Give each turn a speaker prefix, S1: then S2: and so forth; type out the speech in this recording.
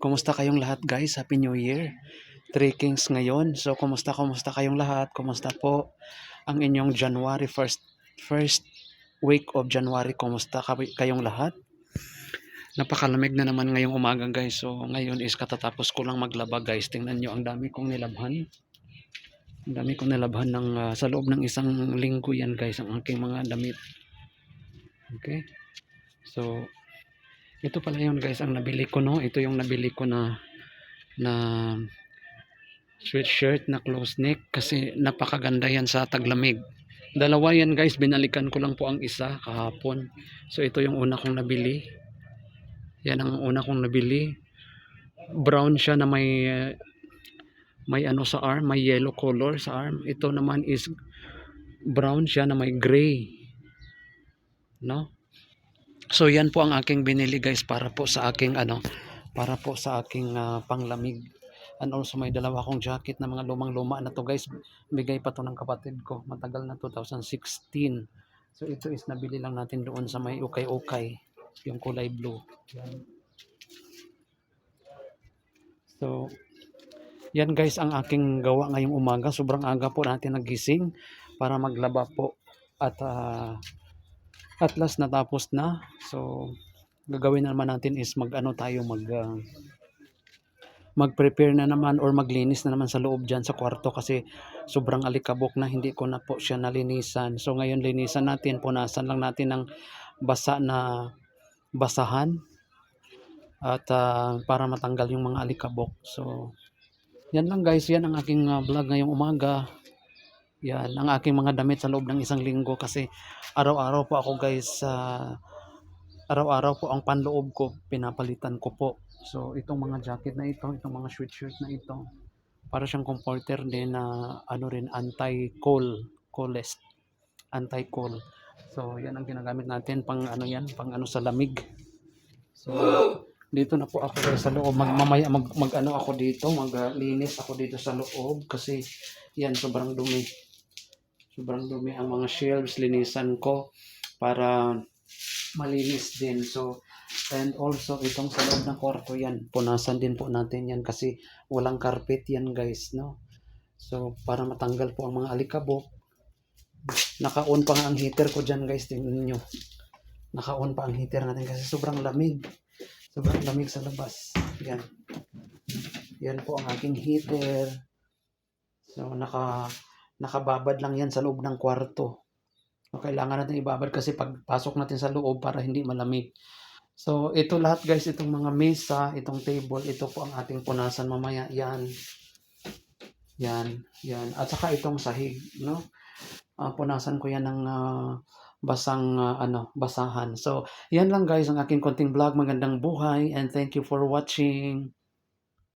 S1: Kumusta kayong lahat guys? Happy New Year. Three Kings ngayon. So, kumusta, kumusta kayong lahat? Kumusta po ang inyong January first, first week of January? Kumusta kay- kayong lahat? Napakalamig na naman ngayong umaga guys. So, ngayon is katatapos ko lang maglaba guys. Tingnan nyo, ang dami kong nilabhan. Ang dami kong nilabhan ng, ah, sa loob ng isang linggo yan guys, ang aking mga damit. Okay? So, ito pala yun guys, ang nabili ko no. Ito yung nabili ko na na sweatshirt na close neck kasi napakaganda yan sa taglamig. Dalawa yan guys, binalikan ko lang po ang isa kahapon. So ito yung una kong nabili. Yan ang una kong nabili. Brown siya na may may ano sa arm, may yellow color sa arm. Ito naman is brown siya na may gray. No? So yan po ang aking binili guys para po sa aking ano, para po sa aking ah, panglamig. And also may dalawa akong jacket na mga lumang-luma na to guys. Bigay pa to ng kapatid ko. Matagal na 2016. So ito is nabili lang natin doon sa may ukay-ukay. Yung kulay blue. So yan guys ang aking gawa ngayong umaga. Sobrang aga po natin nagising para maglaba po. At ah, at last natapos na. So gagawin na naman natin is mag-ano tayo mag ah, mag-prepare na naman or maglinis na naman sa loob dyan sa kwarto kasi sobrang alikabok na hindi ko na po siya nalinisan. So ngayon linisan natin, punasan lang natin ng basa na basahan at ah, para matanggal yung mga alikabok. So yan lang guys, yan ang aking ah, vlog ngayong umaga. Yan ang aking mga damit sa loob ng isang linggo kasi araw-araw po ako guys sa araw-araw po ang panloob ko pinapalitan ko po. So itong mga jacket na ito, itong mga sweatshirt na ito, para siyang comforter din na ano rin anti-cold, coldest, anti-cold. So yan ang ginagamit natin pang ano yan, pang ano sa lamig. So dito na po ako guys sa loob. Mag, mamaya mag, mag ano ako dito, maglinis ako dito sa loob kasi yan sobrang dumi. Sobrang dumi ang mga shelves, linisan ko para malinis din. So, and also itong sa loob ng kwarto yan, punasan din po natin yan kasi walang carpet yan guys, no? So, para matanggal po ang mga alikabok. Naka-on pa nga ang heater ko dyan guys, tingnan nyo. Naka-on pa ang heater natin kasi sobrang lamig. Sobrang lamig sa labas. Yan. Yan po ang aking heater. So, naka, nakababad lang yan sa loob ng kwarto. So, kailangan natin ibabad kasi pagpasok natin sa loob para hindi malamig. So, ito lahat guys, itong mga mesa, itong table, ito po ang ating punasan mamaya. Yan. Yan. Yan. At saka itong sahig, no? Ah, punasan ko yan ng ah, basang ah, ano, basahan. So, yan lang guys ang aking konting vlog. Magandang buhay and thank you for watching.